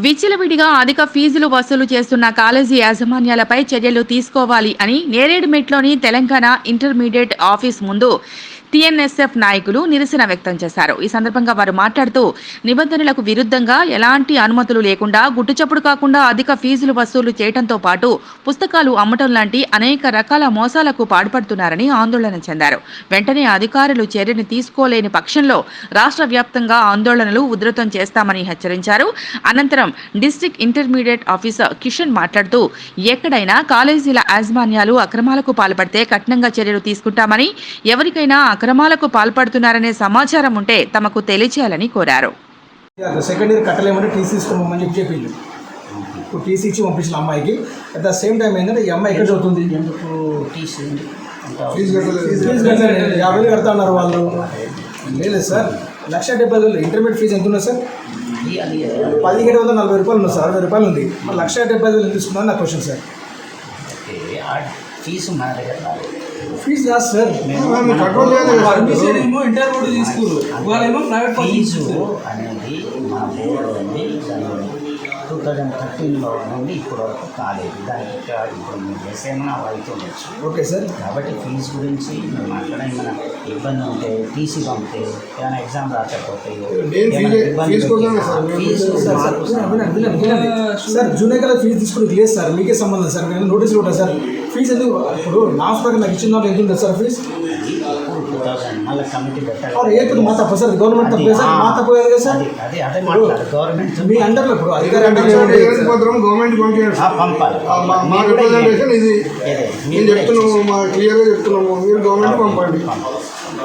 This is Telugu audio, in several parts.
విచ్చలవిడిగా అధిక ఫీజులు వసూలు చేస్తున్న కాలేజీ యాజమాన్యాలపై చర్యలు తీసుకోవాలి అని నేరేడుమెట్లోని తెలంగాణ ఇంటర్మీడియట్ ఆఫీస్ ముందు టీఎన్ఎస్ఎఫ్ నాయకులు నిరసన వ్యక్తం చేశారు. ఈ సందర్భంగా వారు మాట్లాడుతూ నిబంధనలకు విరుద్ధంగా ఎలాంటి అనుమతులు లేకుండా గుట్టుచప్పుడు కాకుండా అధిక ఫీజులు వసూలు చేయడంతో పాటు పుస్తకాలు అమ్మటం లాంటి అనేక రకాల మోసాలకు పాల్పడుతున్నారని ఆందోళన చెందారు. వెంటనే అధికారులు చర్యను తీసుకోలేని పక్షంలో రాష్ట్ర వ్యాప్తంగా ఆందోళనలు ఉధృతం చేస్తామని హెచ్చరించారు. అనంతరం డిస్టిక్ ఇంటర్మీడియట్ ఆఫీసర్ కిషన్ మాట్లాడుతూ ఎక్కడైనా కాలేజీల యాజమాన్యాలు అక్రమాలకు పాల్పడితే కఠినంగా చర్యలు తీసుకుంటామని ఎవరికైనా అక్రమాలకు పాల్పడుతున్నారనే సమాచారం ఉంటే తమకు తెలియచేయాలని కోరారు. సెకండ్ ఇయర్ కట్టలేమంటే టీసీ తీసుకోమని చెప్పి చెప్పిండు ఇప్పుడు టీసీ ఇచ్చి పంపించిన అమ్మాయికి. అట్ ద సేమ్ టైం ఏంటంటే ఈ అమ్మాయి ఎక్కడ చదువుతుంది? ఎందుకు టీసీ యాభై వేలు కడతా ఉన్నారు వాళ్ళు. లేదు సార్. లక్ష డెబ్బై వేలు. ఇంటర్మీడియట్ ఫీజు ఎంత ఉన్నది సార్? పదిహేడు వందల నలభై రూపాయలు ఉంది సార్. అరవై రూపాయలు ఉంది. మరి లక్ష డెబ్బై వేలు ఎంత తీసుకున్నారు నా క్వశ్చన్ సార్. ఆ ఫీజు మన దగ్గర ఫీజు కాదు సార్. పర్మిషన్ ఏమో ఇంటర్ బోర్డు తీసుకురు. వాళ్ళేమో ప్రైవేట్ ఫీజు అనేది మన బోర్డు ఉంది టూ థౌజండ్ థర్టీన్లో నుండి ఇప్పుడు వరకు కాలేదు. దానికి ఇప్పుడు మీరు చేసేమన్నా అవుతుండొచ్చు ఓకే సార్. కాబట్టి ఫీజు గురించి మీరు మాట్లాడే ఏమైనా ఇబ్బంది ఉంటే టీసీ పంపితే ఏమైనా ఎగ్జామ్ రాకపోతే సార్, జూనియర్ కల్లా ఫీజు తీసుకుని లేదు సార్ మీకే సంబంధం సార్ నేను నోటీసులు ఉంటాయి సార్. ఫీజు ఎందుకు ఇప్పుడు నా ప్రకారం నాకు ఇచ్చిన ఎంత ఉంటుంది సార్ ఫీజు మా తప్ప సార్ గవర్నమెంట్ తప్పే సార్ మా తప్పు కాదు సార్? గవర్నమెంట్ మీ అండర్లో ఇప్పుడు అధికారి గవర్నమెంట్ మా- రిప్రజెంటేషన్ ఇది. చెప్తున్నాము క్లియర్గా చెప్తున్నాము. మీరు గవర్నమెంట్ పంపండి.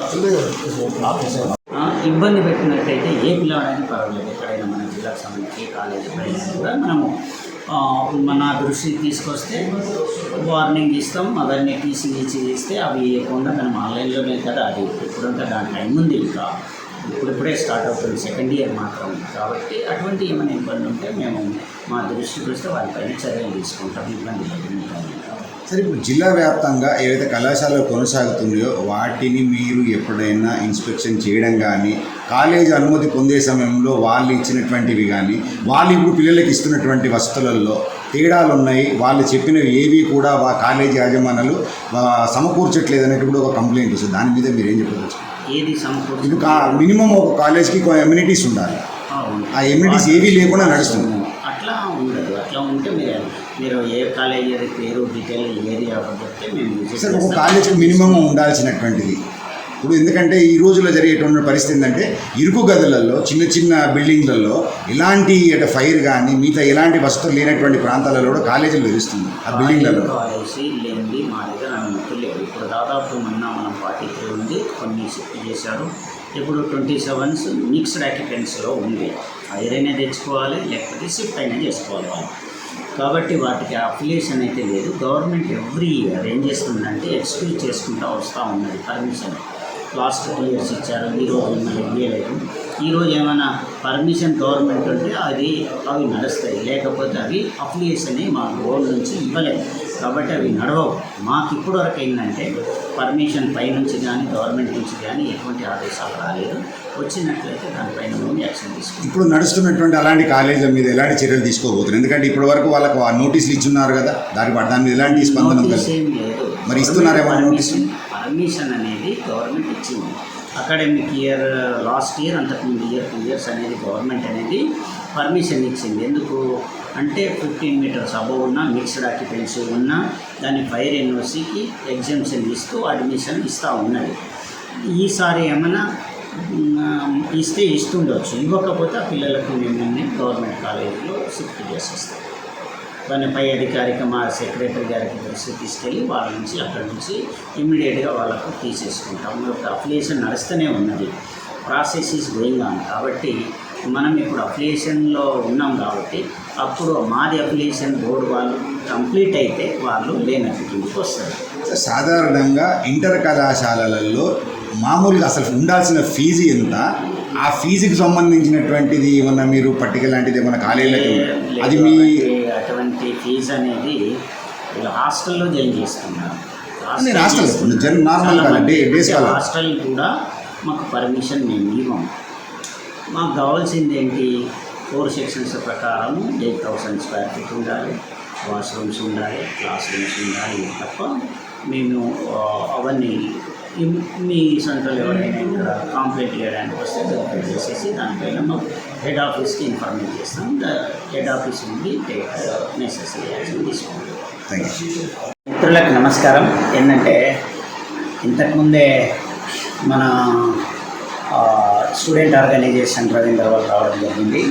అంతే కదా? ఆఫీసర్. ఆ, ఇబ్బంది పెట్టినట్టయితే ఏ పిల్లవాడైనా పర్వాలేదు. ఎక్కడైనా మన జిల్లాకు సంబంధించి ఏ కాలేజీ కూడా మనము మన దృష్టికి తీసుకొస్తే వార్నింగ్ ఇస్తాం అవన్నీ టీసీ ఇచ్చి ఇస్తే అవి వేయకుండా మనం ఆన్లైన్లోనే కదా అది ఇప్పుడంతా దాని టైం ఉంది ఇంకా. ఇప్పుడిప్పుడే స్టార్ట్ అవుతుంది సెకండ్ ఇయర్ మాత్రం. కాబట్టి అటువంటి ఏమైనా ఇబ్బంది ఉంటే మేము మా దృష్టికి వస్తే వారిపైన చర్యలు తీసుకుంటాం ఇబ్బంది సరే ఇప్పుడు జిల్లా వ్యాప్తంగా ఏవైతే కళాశాలలు కొనసాగుతున్నాయో వాటిని మీరు ఎప్పుడైనా ఇన్స్పెక్షన్ చేయడం కానీ కాలేజ్ అనుమతి పొందే సమయంలో వాళ్ళు ఇచ్చినటువంటివి కానీ వాళ్ళు ఇప్పుడు పిల్లలకి ఇస్తున్నటువంటి వసతులలో తేడాలు ఉన్నాయి వాళ్ళు చెప్పినవి ఏవి కూడా వా కాలేజీ యాజమాన్యాలు సమకూర్చట్లేదు అనేది కూడా ఒక కంప్లైంట్ వస్తుంది. దాని మీద మీరు ఏం చెప్పవచ్చు? ఏది సమకూర్చు ఇప్పుడు మినిమం ఒక కాలేజ్కి ఎమ్యూనిటీస్ ఉండాలి. ఆ ఎమ్యూనిటీస్ ఏవీ లేకుండా నడుస్తుంది. ఏ కాలేజీ అది పేరు డీటెయిల్ ఏరియా చెప్తే మేము సార్ ఒక. కాలేజీకి మినిమం ఉండాల్సినటువంటిది. ఇప్పుడు ఎందుకంటే ఈ రోజుల్లో జరిగేటువంటి పరిస్థితి ఏంటంటే ఇరుకు గదులలో చిన్న చిన్న బిల్డింగ్లలో ఎలాంటి అంటే ఫైర్ కానీ మిగతా ఎలాంటి వసతులు లేనటువంటి ప్రాంతాలలో కూడా కాలేజీలు వెలుస్తుంది ఆ బిల్డింగ్లలో. కాలేజీ లేనిది మా దగ్గర అనుమతులు లేవు ఇప్పుడు దాదాపు మొన్న మనం ఫార్టీ త్రీ ఉంది కొన్ని షిఫ్ట్ చేశారు. ఇప్పుడు ట్వంటీ సెవెన్స్ మిక్స్డ్ ఆక్యుపెన్స్లో ఉంది. ఐరైనా తెచ్చుకోవాలి లేకపోతే షిఫ్ట్ అయినా చేసుకోవాలి. వాళ్ళు కాబట్టి వాటికి అఫిలియేషన్ అయితే లేదు. గవర్నమెంట్ ఎవ్రీ ఇయర్ ఏం చేస్తుందంటే ఎక్స్క్యూజ్ చేసుకుంటూ వస్తూ ఉన్నది. పర్మిషన్ లాస్ట్ టూ ఇయర్స్ ఇచ్చారు. ఈ రోజు మళ్ళీ ఇవ్వలేదు ఈరోజు ఏమైనా పర్మిషన్ గవర్నమెంట్ ఉంటే అది అవి నడుస్తాయి. లేకపోతే అవి అప్లికేషన్ మా గోల్ నుంచి ఇవ్వలేదు కాబట్టి అవి నడవవు. మాకు ఇప్పటి వరకు ఏంటంటే పర్మిషన్ పై నుంచి కానీ గవర్నమెంట్ నుంచి కానీ ఎటువంటి ఆదేశాలు రాలేదు. వచ్చినట్లయితే దానిపైన మేము యాక్షన్ తీసుకుంటాం. ఇప్పుడు నడుస్తున్నటువంటి అలాంటి కాలేజీల మీద ఎలాంటి చర్యలు తీసుకోబోతున్నారు? ఎందుకంటే ఇప్పటి వరకు వాళ్ళకు ఆ నోటీసులు ఇచ్చున్నారు కదా దాని దాని మీద ఎలాంటి స్పందన నోటీస్ మరి ఇస్తున్నారేమో పర్మిషన్ పర్మిషన్ అనేది గవర్నమెంట్ ఇచ్చింది. అకాడమిక్ ఇయర్ లాస్ట్ ఇయర్ అంతకుముందు ఇయర్ టూ ఇయర్స్ అనేది గవర్నమెంట్ అనేది పర్మిషన్ ఇచ్చింది. ఎందుకు? అంటే ఫిఫ్టీన్ మీటర్స్ అబవ్ ఉన్న మిక్స్డ్ ఆక్యుపెన్సీ ఉన్న దాన్ని ఫైర్ ఎన్ఓసికి ఎగ్జామ్షన్ ఇస్తూ అడ్మిషన్ ఇస్తూ ఉన్నది. ఈసారి ఏమైనా ఇస్తే ఇస్తుండొచ్చు. ఇవ్వకపోతే ఆ పిల్లలకు మేము గవర్నమెంట్ కాలేజీలో షిఫ్ట్ చేసేస్తాం. దాని పై అధికారిక మా సెక్రటరీ గారికి తెలిసి తీసుకెళ్ళి వాళ్ళ నుంచి అక్కడి నుంచి ఇమ్మీడియట్గా వాళ్ళకు తీసేసుకుంటాం. ఒక అప్లికేషన్ నడుస్తూనే ఉన్నది. Process is going on. కాబట్టి మనం ఇప్పుడు అప్లికేషన్లో ఉన్నాం కాబట్టి అప్పుడు మాది అప్లికేషన్ బోర్డు వాళ్ళు కంప్లీట్ అయితే వాళ్ళు లేనట్టు వస్తారు. సాధారణంగా ఇంటర్ కళాశాలలలో మామూలుగా అసలు ఉండాల్సిన ఫీజు ఎంత? ఆ ఫీజుకి సంబంధించినటువంటిది ఏమన్నా మీరు పట్టిక లాంటిది ఏమన్నా కాలేజీలకి అది మీ అటువంటి- ఫీజు అనేది హాస్టల్లో జాయిన్ చేస్తున్నారు. నేను హాస్టల్ జన్ నార్మల్ డే- డేస్. హాస్టల్ కూడా మాకు పర్మిషన్ మేము ఇవ్వం. మాకు కావాల్సింది ఏంటి? ఫోర్ సెక్షన్స్ ప్రకారం ఎయిట్ థౌసండ్ స్క్వేర్ ఫీట్ ఉండాలి వాష్రూమ్స్ ఉండాలి క్లాస్ రూమ్స్ ఉండాలి తప్ప మేము అవన్నీ మీ సెంట్రల్ ఎవరైనా ఇక్కడ కాంప్లైంట్ చేయడానికి వస్తే వెరిఫై చేసేసి దానిపైన మా హెడ్ ఆఫీస్కి ఇన్ఫర్మేట్ చేస్తాం. హెడ్ ఆఫీస్ నుండి నెసెసరీ యాక్షన్ తీసుకుంటాం మిత్రులకు నమస్కారం. ఏంటంటే ఇంతకుముందే మన స్టూడెంట్ ఆర్గనైజేషన్ రవీంద్ర వాళ్ళు రావడం జరిగింది.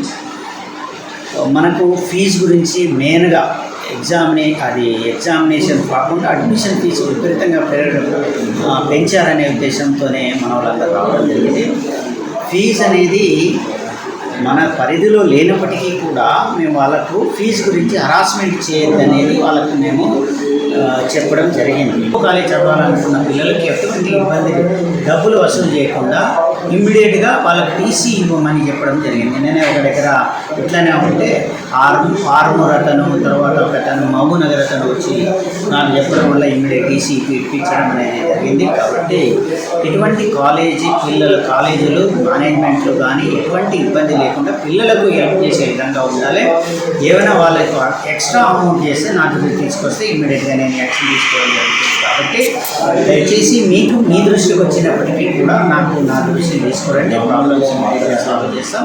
మనకు ఫీజు గురించి మెయిన్గా ఎగ్జామినే అది ఎగ్జామినేషన్ కాకుండా అడ్మిషన్ ఫీజు విపరీతంగా పెరగడం పెంచారనే ఉద్దేశంతోనే మన వాళ్ళందరూ రావడం జరిగింది. ఫీజు అనేది మన పరిధిలో లేనప్పటికీ కూడా మేము వాళ్ళకు ఫీజు గురించి హరాస్మెంట్ చేయొద్దు అనేది వాళ్ళకు మేము చెప్పడం జరిగింది. కాలేజ్ చదవాలనుకున్న పిల్లలకి ఎటువంటి ఇబ్బంది డబ్బులు వసూలు చేయకుండా ఇమ్మీడియట్గా వాళ్ళకి టీసీ ఇవ్వమని చెప్పడం జరిగింది. నేనే ఒక దగ్గర ఇట్లానే ఉంటే ఆరు ఆర్మూర్ అతను తర్వాత ఒక అతను మహబూనగర్ అతను వచ్చి నాకు చెప్పడం వల్ల ఇమ్మీడియట్ టీసీ ఇప్పించడం అనేది జరిగింది. కాబట్టి ఎటువంటి కాలేజీ పిల్లల కాలేజీలు మేనేజ్మెంట్లు కానీ ఎటువంటి ఇబ్బంది లేకుండా పిల్లలకు హెల్ప్ చేసే విధంగా ఉండాలి. ఏమైనా వాళ్ళకి ఎక్స్ట్రా అమౌంట్ చేస్తే నా దగ్గర తీసుకొస్తే ఇమ్మీడియట్గా నేను యాక్షన్ తీసుకోవడం జరుగుతుంది. కాబట్టి దయచేసి మీకు మీ దృష్టికి వచ్చినప్పటికీ కూడా నాకు నా దృష్టి దృష్టికి తీసుకురండి. ప్రాబ్లమ్స్ సాల్వ్ చేస్తాం.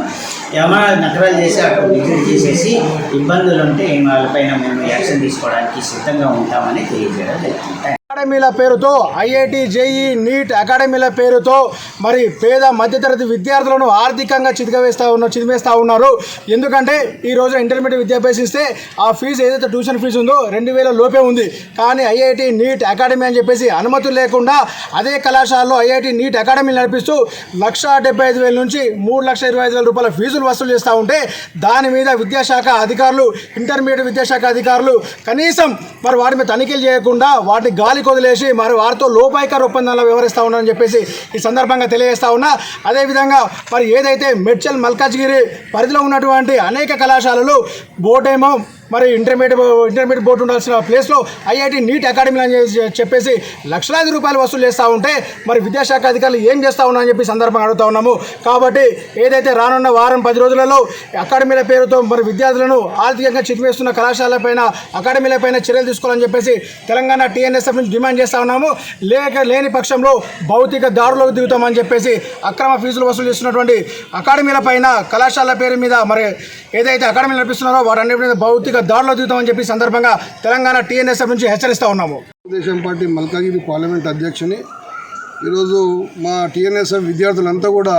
ఏమైనా నకరాలు చేసి అటు విజిట్ చేసేసి ఇబ్బందులు ఉంటే వాళ్ళపైన మేము యాక్షన్ తీసుకోవడానికి సిద్ధంగా ఉంటామని తెలియజేయడం జరుగుతుంది అకాడమీల పేరుతో ఐఐటి జేఈ నీట్ అకాడమీల పేరుతో మరి పేద మధ్యతరగతి విద్యార్థులను ఆర్థికంగా చితికవేస్తూ ఉన్నారు చితిమేస్తూ ఉన్నారు. ఎందుకంటే ఈ రోజు ఇంటర్మీడియట్ విద్యాభ్యాసిస్తే ఆ ఫీజు ఏదైతే ట్యూషన్ ఫీజు ఉందో రెండు వేల లోపే ఉంది. కానీ ఐఐటి నీట్ అకాడమీ అని చెప్పేసి అనుమతులు లేకుండా అదే కళాశాలలో ఐఐటి నీట్ అకాడమీ నడిపిస్తూ లక్ష డెబ్బై ఐదు వేల నుంచి మూడు లక్షల ఇరవై ఐదు వేల రూపాయల ఫీజులు వసూలు చేస్తూ ఉంటే దాని మీద విద్యాశాఖ అధికారులు ఇంటర్మీడియట్ విద్యాశాఖ అధికారులు కనీసం మరి వాటి మీద తనిఖీలు చేయకుండా వాటిని గాలి వదిలేసి మరి వారితో లోపాయికార ఒప్పందంలో వ్యవహరిస్తూ ఉన్నారని చెప్పేసి ఈ సందర్భంగా తెలియజేస్తా ఉన్నా. అదేవిధంగా మరి ఏదైతే మెడ్చల్ మల్కాజ్గిరి పరిధిలో ఉన్నటువంటి అనేక కళాశాలలు బోటేమో మరి ఇంటర్మీడియట్ ఇంటర్మీడియట్ బోర్డు ఉండాల్సిన ప్లేస్లో ఐఐటి నీట్ అకాడమీ అని చెప్పేసి లక్షలాది రూపాయలు వసూలు చేస్తూ ఉంటే మరి విద్యాశాఖ అధికారులు ఏం చేస్తూ ఉన్నారని చెప్పి సందర్భంగా అడుగుతా ఉన్నాము. కాబట్టి ఏదైతే రానున్న వారం పది రోజులలో అకాడమీల పేరుతో మరి విద్యార్థులను ఆర్థికంగా చితిమేస్తున్న కళాశాలపైన అకాడమీలపైన చర్యలు తీసుకోవాలని చెప్పేసి తెలంగాణ టీఎన్ఎస్ఎఫ్ నుంచి డిమాండ్ చేస్తా ఉన్నాము. లేక లేని పక్షంలో భౌతిక దారులోకి దిగుతామని చెప్పేసి అక్రమ ఫీజులు వసూలు చేస్తున్నటువంటి అకాడమీల పైన కళాశాల పేరు మీద మరి ఏదైతే అకాడమీలు నడిపిస్తున్నారో వాటన్నిటి మీద భౌతిక దారులకు దిగుతామని చెప్పి సందర్భంగా తెలంగాణ టీఎన్ఎస్ఎఫ్ నుంచి హెచ్చరిస్తూ ఉన్నాము. తెలుగుదేశం పార్టీ మల్కాగిరి పార్లమెంట్ అధ్యక్షుని. ఈరోజు మా టీఎన్ఎస్ఎఫ్ విద్యార్థులంతా కూడా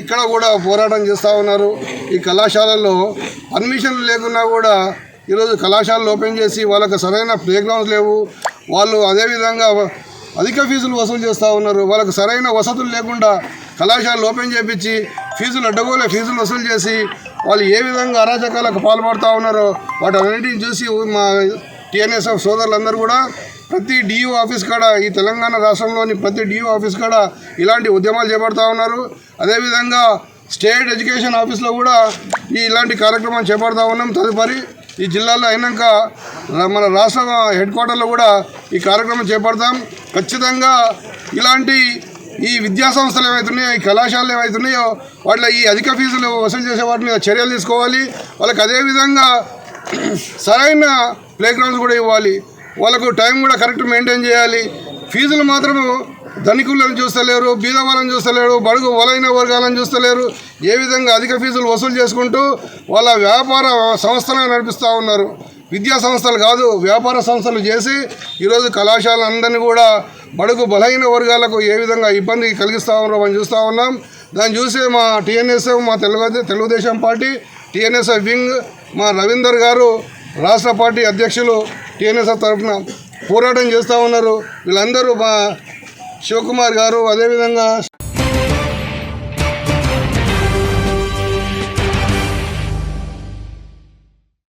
ఇక్కడ కూడా పోరాటం చేస్తూ ఉన్నారు. ఈ కళాశాలల్లో అడ్మిషన్లు లేకున్నా కూడా ఈరోజు కళాశాలలు ఓపెన్ చేసి వాళ్ళకి సరైన ప్లే గ్రౌండ్స్ లేవు. వాళ్ళు అదేవిధంగా అధిక ఫీజులు వసూలు చేస్తూ ఉన్నారు. వాళ్ళకి సరైన వసతులు లేకుండా కళాశాలలు ఓపెన్ చేపించి ఫీజులు అడ్డగోలే ఫీజులు వసూలు చేసి వాళ్ళు ఏ విధంగా అరాచకాలకు పాల్పడుతూ ఉన్నారో వాటన్నిటిని చూసి మా టీఎన్ఎస్ఎఫ్ సోదరులందరూ కూడా ప్రతి డియూ ఆఫీస్ కాడ ఈ తెలంగాణ రాష్ట్రంలోని ప్రతి డియూ ఆఫీస్ కాడ ఇలాంటి ఉద్యమాలు చేపడుతూ ఉన్నారు. అదేవిధంగా స్టేట్ ఎడ్యుకేషన్ ఆఫీస్లో కూడా ఈ ఇలాంటి కార్యక్రమాలు చేపడతా ఉన్నాం. తదుపరి ఈ జిల్లాలో అయినాక మన రాష్ట్ర హెడ్ క్వార్టర్లో కూడా ఈ కార్యక్రమం చేపడతాం. ఖచ్చితంగా ఇలాంటి ఈ విద్యా సంస్థలు ఏవైతున్నాయో ఈ కళాశాలలు ఏవైతున్నాయో వాటిలో ఈ అధిక ఫీజులు వసూలు చేసే వాటి మీద చర్యలు తీసుకోవాలి. వాళ్ళకి అదేవిధంగా సరైన ప్లే గ్రౌండ్స్ కూడా ఇవ్వాలి. వాళ్ళకు టైం కూడా కరెక్ట్ మెయింటైన్ చేయాలి. ఫీజులు మాత్రము ధనికులను చూస్తలేరు బీద వాళ్ళని చూస్తలేరు బడుగు వలైన వర్గాలను చూస్తలేరు. ఏ విధంగా అధిక ఫీజులు వసూలు చేసుకుంటూ వాళ్ళ వ్యాపార సంస్థలను నడిపిస్తూ ఉన్నారు. విద్యా సంస్థలు కాదు వ్యాపార సంస్థలు చేసి ఈరోజు కళాశాలలందరినీ కూడా బడుగు బలహీన వర్గాలకు ఏ విధంగా ఇబ్బంది కలిగిస్తూ ఉన్నారో మనం చూస్తూ ఉన్నాం. దాన్ని చూసి మా టీఎన్ఎస్ఎఫ్ మా Telugu Telugu Desam party TNSF wing మా రవీందర్ గారు రాష్ట్ర పార్టీ అధ్యక్షులు టీఎన్ఎస్ఎఫ్ తరఫున పోరాటం చేస్తూ ఉన్నారు. వీళ్ళందరూ మా శివకుమార్ గారు అదేవిధంగా